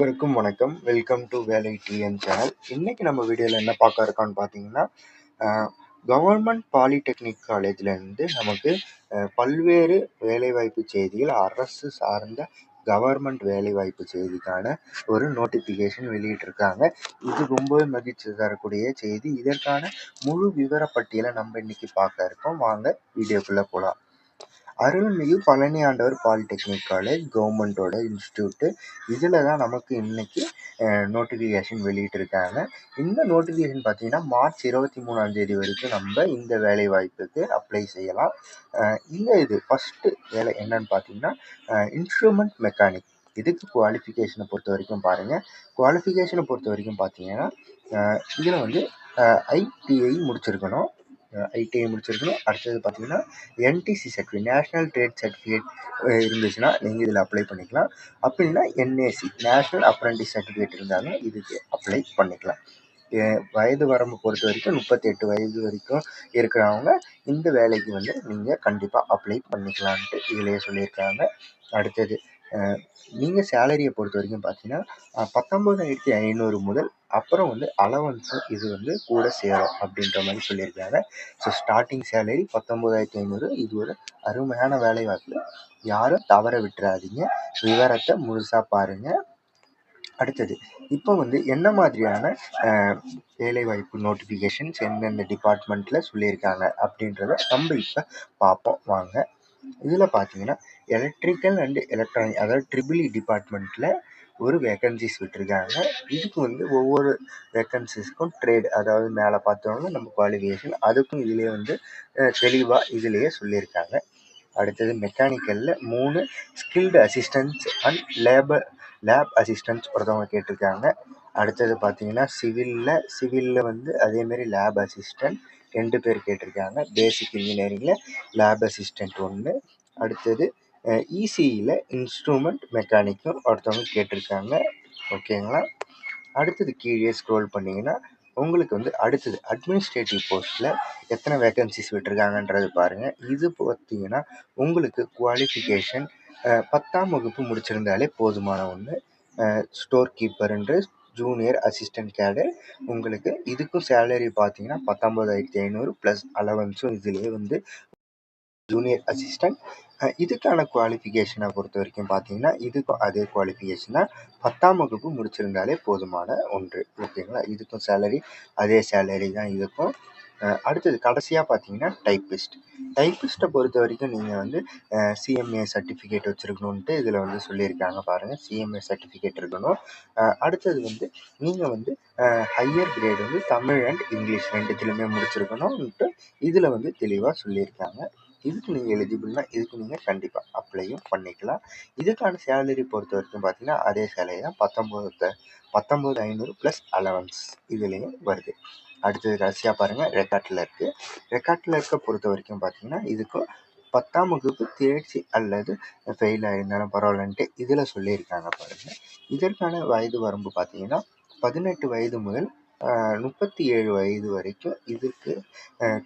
அனைவருக்கும் வணக்கம். Welcome to வேலை டிஎன் சேனல் இன்னைக்கு நம்ம வீடியோவில் என்ன பார்க்க இருக்கோம்னு பார்த்தீங்கன்னா கவர்மெண்ட் பாலிடெக்னிக் காலேஜ்லேருந்து நமக்கு பல்வேறு வேலைவாய்ப்பு செய்திகள் அரசு சார்ந்த கவர்மெண்ட் வேலைவாய்ப்பு செய்திக்கான ஒரு நோட்டிஃபிகேஷன் வெளியிட்டிருக்காங்க. இது ரொம்பவே மகிழ்ச்சி தரக்கூடிய செய்தி. இதற்கான முழு விவரப்பட்டியலை நம்ம இன்னைக்கு பார்க்க இருக்கோம். வாங்க வீடியோக்குள்ளே போகலாம் அருள்மிகு பழனி ஆண்டவர் பாலிடெக்னிக் காலேஜ் கவர்மெண்ட்டோட இன்ஸ்டியூட்டு இதில் தான் நமக்கு இன்னைக்கு நோட்டிஃபிகேஷன் வெளியிட்டிருக்காங்க. இந்த நோட்டிஃபிகேஷன் பார்த்தீங்கன்னா மார்ச் இருபத்தி மூணாம் தேதி வரைக்கும் நம்ம இந்த வேலை வாய்ப்புக்கு அப்ளை செய்யலாம் இந்த இது ஃபஸ்ட்டு வேலை என்னன்னு பார்த்தீங்கன்னா இன்ஸ்ட்ருமெண்ட் மெக்கானிக் இதுக்கு குவாலிஃபிகேஷனை பொறுத்த வரைக்கும் பாருங்கள் குவாலிஃபிகேஷனை பொறுத்த வரைக்கும் பார்த்தீங்கன்னா இதில் வந்து ஐடிஐ முடிச்சிருக்கணும். ஐடிஐ முடிச்சிருக்கணும். அடுத்தது பார்த்தீங்கன்னா NTC certificate national trade certificate இருந்துச்சுன்னா நீங்கள் இதில் அப்ளை பண்ணிக்கலாம். அப்படின்னா என்ஏசி நேஷ்னல் அப்ரண்டிஸ் சர்டிஃபிகேட் இருந்தாலும் இதுக்கு அப்ளை பண்ணிக்கலாம். வயது வரம்பு பொறுத்த வரைக்கும் முப்பத்தெட்டு வயது வரைக்கும் இருக்கிறவங்க இந்த வேலைக்கு வந்து நீங்கள் கண்டிப்பாக அப்ளை பண்ணிக்கலான்ட்டு இதிலேயே சொல்லியிருக்காங்க. அடுத்தது நீங்கள் சேலரியை பொறுத்த வரைக்கும் பார்த்தீங்கன்னா பத்தொம்போதாயிரத்தி ஐநூறு முதல் அப்புறம் வந்து அலவன்ஸும் இது வந்து கூட சேரும் அப்படின்ற மாதிரி சொல்லியிருக்காங்க. ஸோ ஸ்டார்டிங் சேலரி பத்தொம்போதாயிரத்தி ஐநூறு. இது ஒரு அருமையான வேலை வாய்ப்பு யாரும் தவற விட்டுறாதீங்க. விவரத்தை முழுசாக பாருங்கள் அடுத்தது இப்போ வந்து என்ன மாதிரியான வேலைவாய்ப்பு நோட்டிஃபிகேஷன்ஸ் எந்தெந்த டிபார்ட்மெண்ட்டில் சொல்லியிருக்காங்க அப்படின்றத நம்ம இப்போ பார்ப்போம். வாங்க. இதில் பார்த்தீங்கன்னா எலக்ட்ரிக்கல் அண்ட் எலக்ட்ரானிக் அதாவது ட்ரிபிள் டிபார்ட்மெண்ட்டில் e ஒரு வேக்கன்சிஸ் விட்டுருக்காங்க. இதுக்கு வந்து ஒவ்வொரு வேக்கன்சிஸ்க்கும் ட்ரேட் அதாவது மேலே பார்த்தவங்க நம்ம குவாலிஃபிகேஷன் அதுக்கும் இதுலேயே வந்து தெளிவாக இதுலேயே சொல்லியிருக்காங்க. அடுத்தது மெக்கானிக்கலில் மூணு skilled assistants and labour lab assistants ஒருத்தவங்க கேட்டிருக்காங்க. அடுத்தது பார்த்தீங்கன்னா சிவிலில் சிவிலில் வந்து அதேமாரி லேப் அசிஸ்டன்ட் ரெண்டு பேர் கேட்டிருக்காங்க. பேசிக் இன்ஜினியரிங்கில் லேப் அசிஸ்டன்ட் ஒன்று அடுத்தது இசிஇயில் இன்ஸ்ட்ருமெண்ட் மெக்கானிக்கும் ஒருத்தவங்க கேட்டிருக்காங்க. ஓகேங்களா? அடுத்தது கீழே ஸ்க்ரோல் பண்ணிங்கன்னா உங்களுக்கு வந்து அடுத்தது அட்மினிஸ்ட்ரேட்டிவ் போஸ்ட்டில் எத்தனை வேகன்சிஸ் விட்டுருக்காங்கன்றது பாருங்கள் இது பார்த்தீங்கன்னா உங்களுக்கு குவாலிஃபிகேஷன் பத்தாம் வகுப்பு முடிச்சிருந்தாலே போதுமான ஒன்று ஸ்டோர் கீப்பர்ன்ற ஜூனியர் அசிஸ்டன்ட் கேடர் உங்களுக்கு இதுக்கும் சேலரி பார்த்தீங்கன்னா பத்தொம்போதாயிரத்தி ஐநூறு ப்ளஸ் அலவன்ஸும் இதுலேயே வந்து ஜூனியர் அசிஸ்டன்ட் இதுக்கான குவாலிஃபிகேஷனை பொறுத்த வரைக்கும் பார்த்தீங்கன்னா இதுக்கும் அதே குவாலிஃபிகேஷன் தான் பத்தாம் வகுப்பு முடிச்சிருந்தாலே போதுமான ஒன்று ஓகேங்களா? இதுக்கும் சேலரி அதே சேலரி தான் இதுக்கும். அடுத்தது கடைசியாக பார்த்தீங்கன்னா டைப்பிஸ்ட் டைப்பிஸ்ட்டை பொறுத்த வரைக்கும் நீங்கள் வந்து சிஎம்ஏ சர்டிஃபிகேட் வச்சுருக்கணுன்ட்டு இதில் வந்து சொல்லியிருக்காங்க பாருங்கள் சிஎம்ஏ சர்டிஃபிகேட் இருக்கணும். அடுத்தது வந்து நீங்கள் வந்து ஹையர் கிரேட் வந்து தமிழ் அண்ட் இங்கிலீஷ் ரெண்டுத்துலையுமே முடிச்சிருக்கணும்ன்ட்டு இதில் வந்து தெளிவாக சொல்லியிருக்காங்க. இதுக்கு நீங்கள் எலிஜிபிள்னா இதுக்கு நீங்கள் கண்டிப்பாக அப்ளையும் பண்ணிக்கலாம். இதுக்கான சேலரி பொறுத்த வரைக்கும் பார்த்தீங்கன்னா அதே சேலரி தான் பத்தொம்போது பத்தொம்போது ஐநூறு ப்ளஸ் அலவன்ஸ் இதுலேயும் வருது. அடுத்தது கடைசியாக பாருங்கள் ரெக்கார்டில் இருக்குது ரெக்கார்டில் இருக்க பொறுத்த வரைக்கும் பார்த்தீங்கன்னா இதுக்கும் பத்தாம் வகுப்பு தேர்ச்சி அல்லது ஃபெயில் ஆயிருந்தாலும் பரவாயில்லன்ட்டு இதில் சொல்லியிருக்காங்க பாருங்கள் இதற்கான வயது வரம்பு பார்த்தீங்கன்னா பதினெட்டு வயது முதல் முப்பத்தி ஏழு வயது வரைக்கும் இதுக்கு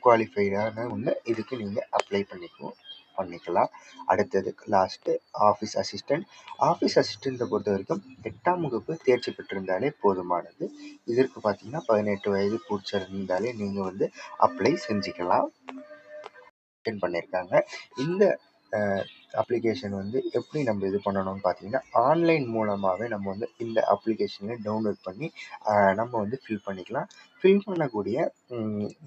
குவாலிஃபைடான ஒன்று இதுக்கு நீங்கள் அப்ளை பண்ணிக்குவோம் பண்ணிக்கலாம். அடுத்தது லாஸ்ட்டு ஆஃபீஸ் அசிஸ்டண்ட் ஆஃபீஸ் அசிஸ்டண்ட்டை பொறுத்த வரைக்கும் எட்டாம் வகுப்பு தேர்ச்சி பெற்றிருந்தாலே போதுமானது. இதற்கு பார்த்தீங்கன்னா பதினெட்டு வயது பூச்சிருந்தாலே நீங்கள் வந்து அப்ளை செஞ்சுக்கலாம். பண்ணியிருக்காங்க இந்த அப்ளிகேஷன் வந்து எப்படி நம்ம இது பண்ணணும்னு பார்த்தீங்கன்னா ஆன்லைன் மூலமாகவே நம்ம வந்து இந்த அப்ளிகேஷனை டவுன்லோட் பண்ணி நம்ம வந்து ஃபில் பண்ணிக்கலாம். ஃபில் பண்ணக்கூடிய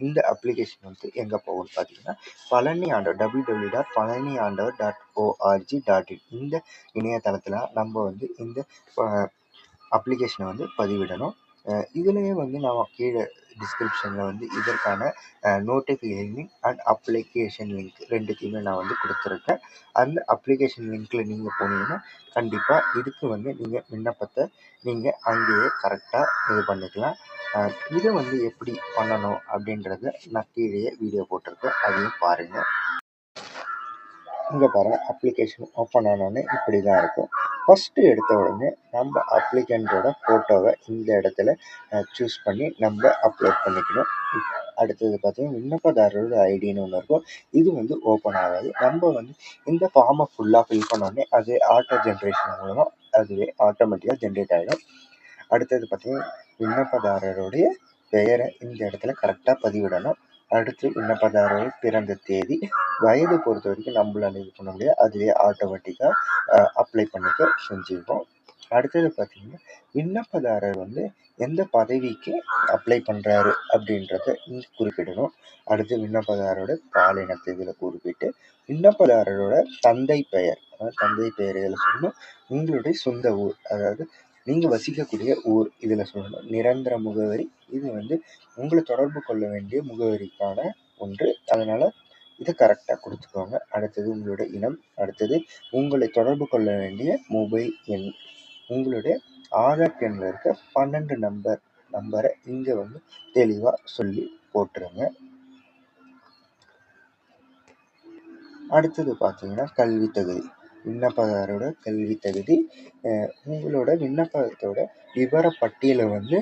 இந்த அப்ளிகேஷன் வந்து எங்கே போகும்னு பார்த்தீங்கன்னா பழனி ஆண்டவர் டபிள்யூ டபிள்யூ டாட் பழனி ஆண்டவர் டாட் ஓஆர்ஜி டாட் இன் இந்த இணையதளத்தில் நம்ம வந்து இந்த அப்ளிகேஷனை வந்து பதிவிடணும். இதுலேயே வந்து நான் கீழே டிஸ்கிரிப்ஷனில் வந்து இதற்கான notification link and application link ரெண்டுத்தையுமே நான் வந்து கொடுத்துருக்கேன். அந்த அப்ளிகேஷன் லிங்க்கில் நீங்கள் போனீங்கன்னா கண்டிப்பாக இதுக்கு வந்து நீங்கள் விண்ணப்பத்தை நீங்கள் அங்கேயே கரெக்டாக இது பண்ணிக்கலாம். இதை வந்து எப்படி பண்ணணும் அப்படின்றத நான் கீழே வீடியோ போட்டிருக்கேன். அதையும் பாருங்கள் இங்கே பாருங்கள் அப்ளிகேஷன் ஓப்பன் ஆனோடனே இப்படி தான் இருக்கும். ஃபஸ்ட்டு எடுத்த உடனே நம்ம அப்ளிகண்ட்டோட ஃபோட்டோவை இந்த இடத்துல சூஸ் பண்ணி நம்ம அப்லோட் பண்ணிக்கணும். அடுத்தது பார்த்தீங்கன்னா விண்ணப்பதாரரோட ஐடின்னு ஒன்று இருக்கும். இது வந்து ஓப்பன் ஆகாது. நம்ம வந்து இந்த ஃபார்மை ஃபுல்லாக ஃபில் பண்ணோடனே அது ஆட்டோ ஜென்ரேஷன் மூலமாக அதுவே ஆட்டோமேட்டிக்காக ஜென்ரேட் ஆகிடும் அடுத்தது பார்த்தீங்கன்னா விண்ணப்பதாரருடைய பெயரை இந்த இடத்துல கரெக்டாக பதிவிடணும். அடுத்து விண்ணப்பதாரர் பிறந்த தேதி வயது பொறுத்த வரைக்கும் நம்மளால இது பண்ண முடியாது அதுவே ஆட்டோமேட்டிக்காக அப்ளை பண்ணிக்க செஞ்சுருக்கோம். அடுத்தது பார்த்தீங்கன்னா விண்ணப்பதாரர் வந்து எந்த பதவிக்கு அப்ளை பண்ணுறாரு அப்படின்றத இங்கே குறிப்பிடணும். அடுத்து விண்ணப்பதாரோட பாலினத்தை இதில் குறிப்பிட்டு விண்ணப்பதாரரோட தந்தை பெயர் அதாவது தந்தை பெயர் இதில் சொல்லணும். உங்களுடைய சொந்த ஊர் அதாவது நீங்கள் வசிக்கக்கூடிய ஊர் இதில் சொல்லணும். நிரந்தர முகவரி இது வந்து உங்களை தொடர்பு கொள்ள வேண்டிய முகவரிக்கான ஒன்று. அதனால் இதை கரெக்டாக கொடுத்துக்கோங்க. அடுத்தது உங்களோட இனம் அடுத்தது உங்களை தொடர்பு கொள்ள வேண்டிய மொபைல் எண். உங்களுடைய ஆதார் எண்ணில் இருக்க பன்னெண்டு நம்பர் நம்பரை இங்கே வந்து தெளிவாக சொல்லி போட்டுருங்க. அடுத்தது பார்த்தீங்கன்னா கல்வி தகுதி. விண்ணப்பதாரோட கல்வி தகுதி உங்களோட விண்ணப்பத்தோட விவர பட்டியலை வந்து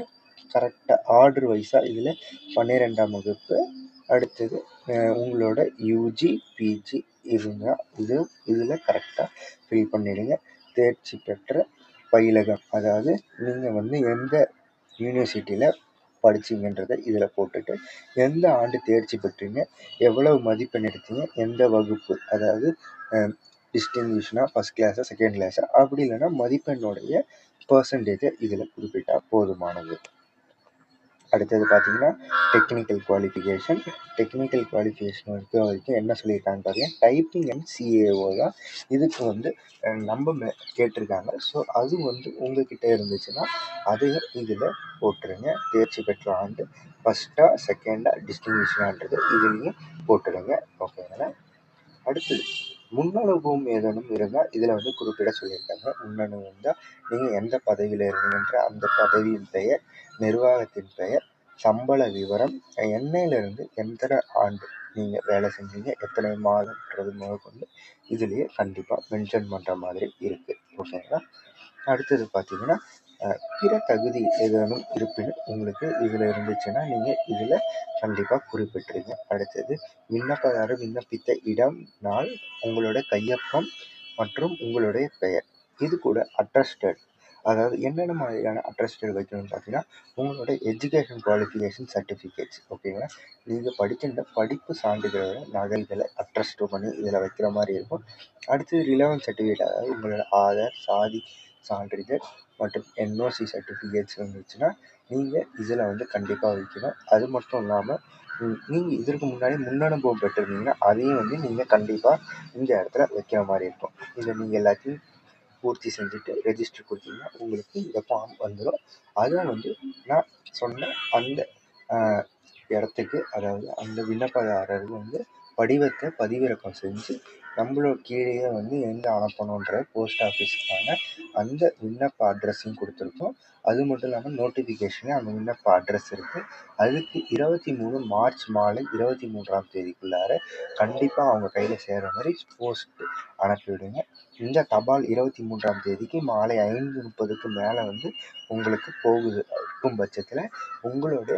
கரெக்டாக ஆர்டர் வைஸாக இதில் பன்னிரெண்டாம் வகுப்பு அடுத்தது உங்களோட யூஜி பிஜி இருந்தால் இது இதில் கரெக்டாக ஃபில் பண்ணிடுங்க. தேர்ச்சி பெற்ற பயிலகம் அதாவது நீங்கள் வந்து எந்த யூனிவர்சிட்டியில் படிச்சிங்கன்றதை இதில் போட்டுட்டு எந்த ஆண்டு தேர்ச்சி பெற்றீங்க எவ்வளவு மதிப்பெண் எடுத்தீங்க எந்த வகுப்பு அதாவது டிஸ்டிங்விஷனாக ஃபஸ்ட் கிளாஸா செகண்ட் கிளாஸா அப்படி இல்லைன்னா மதிப்பெண்ணுடைய பர்சன்டேஜை இதில் குறிப்பிட்டால் போதுமானது. அடுத்தது பார்த்தீங்கன்னா டெக்னிக்கல் குவாலிஃபிகேஷன் டெக்னிக்கல் குவாலிஃபிகேஷன் இருக்க வரைக்கும் என்ன சொல்லியிருக்காங்க பார்த்தீங்கன்னா டைப்பிங் அண்ட் சிஏஓ தான் இதுக்கு வந்து நம்ம மே- கேட்டிருக்காங்க. ஸோ அது வந்து உங்ககிட்ட இருந்துச்சுன்னா அதையும் இதில் போட்டுருங்க. தேர்ச்சி பெற்ற ஆண்டு ஃபஸ்ட்டாக செகண்டாக டிஸ்டிங்விஷனான்றது இதுலேயும் போட்டுடுங்க. ஓகேங்களா அடுத்தது முன்னணுவும் ஏதேனும் இருந்தால் இதில் வந்து குறிப்பிட சொல்லியிருக்காங்க. முன்னணு இருந்தால் நீங்கள் எந்த பதவியில் இருந்தீங்கன்ற அந்த பதவியின் பெயர் நிர்வாகத்தின் பெயர் சம்பள விவரம் என்னையிலிருந்து எத்தனை ஆண்டு நீங்கள் வேலை செஞ்சீங்க எத்தனை மாதம்ன்றது முதற்கொண்டு இதுலேயே கண்டிப்பாக மென்ஷன் பண்ணுற மாதிரி இருக்குது ஓகேங்களா அடுத்தது பார்த்தீங்கன்னா பிற தகுதி ஏதேனும் இருப்பினும் உங்களுக்கு இதில் இருந்துச்சுன்னா நீங்கள் இதில் கண்டிப்பாக குறிப்பிட்டுருங்க. அடுத்தது விண்ணப்பதாரர் விண்ணப்பித்த இடம் நாள் உங்களோட கையொப்பம் மற்றும் உங்களுடைய பெயர். இது கூட அட்ரஸ்டட் அதாவது என்னென்ன மாதிரியான அட்ரஸ்டட் வைக்கணும்னு பார்த்தீங்கன்னா உங்களோட எஜுகேஷன் குவாலிஃபிகேஷன் சர்டிஃபிகேட்ஸ் ஓகேங்களா நீங்கள் படிக்கின்ற படிப்பு சான்றிதழோட நகல்களை அட்ரஸ்ட் பண்ணி இதில் வைக்கிற மாதிரி இருக்கும். அடுத்தது ரிலவன் சர்டிஃபிகேட் அதாவது உங்களோட ஆதார் சாதி சான்றிதழ் மற்றும் என்ஓசி சர்டிஃபிகேட்ஸ் இருந்துச்சுன்னா நீங்கள் இதில் வந்து கண்டிப்பாக வைக்கணும். அது மட்டும் இல்லாமல் நீங்கள் இதற்கு முன்னாடி முன்னனுபவம் பெற்றிருந்தீங்கன்னா அதையும் வந்து நீங்கள் கண்டிப்பாக இந்த இடத்துல வைக்கிற மாதிரி இருக்கும். இதை நீங்கள் எல்லாத்தையும் பூர்த்தி செஞ்சுட்டு ரெஜிஸ்டர் கொடுத்தீங்கன்னா உங்களுக்கு இந்த ஃபார்ம் வந்துடும் அதை வந்து நான் சொன்ன அந்த இடத்துக்கு அதாவது அந்த விண்ணப்பதாரர் வந்து படிவத்தை பதிவிறக்கம் செஞ்சு நம்மளோட கீழேயே வந்து எங்கே அனுப்பணுன்ற போஸ்ட் ஆஃபீஸுக்கான அந்த விண்ணப்ப அட்ரஸையும் கொடுத்துருக்கோம். அது மட்டும் இல்லாமல் நோட்டிஃபிகேஷனே அந்த விண்ணப்ப அட்ரஸ் இருக்குது அதுக்கு இருபத்தி மூணு மார்ச் மாலை இருபத்தி மூன்றாம் தேதிக்குள்ளார கண்டிப்பாக அவங்க கையில் சேர்கிற மாதிரி போஸ்ட் அனுப்பிவிடுங்க இந்த தபால் இருபத்தி மூன்றாம் தேதிக்கு மாலை ஐந்து முப்பதுக்கு மேலே வந்து உங்களுக்கு போகுது. இருக்கும் பட்சத்தில் உங்களோட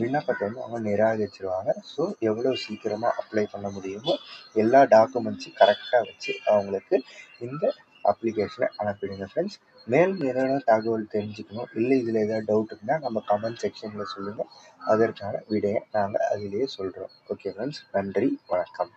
விண்ணப்பத்தை வந்து அவங்க நிராகரிச்சிருவாங்க. ஸோ எவ்வளோ சீக்கிரமாக அப்ளை பண்ண முடியுமோ எல்லா டாக்குமெண்ட்ஸையும் கரெக்டாக வச்சு அவங்களுக்கு இந்த அப்ளிகேஷனை அனுப்பிடுங்க ஃப்ரெண்ட்ஸ் மேலும் ஏதாவது தகவல் தெரிஞ்சுக்கணும். இல்லை இதில் ஏதாவது டவுட் இருந்தால் நம்ம கமெண்ட் செக்ஷனில் சொல்லுங்கள் அதற்கான விடையை நாங்கள் அதிலேயே சொல்கிறோம் ஓகே ஃப்ரெண்ட்ஸ் நன்றி வணக்கம்.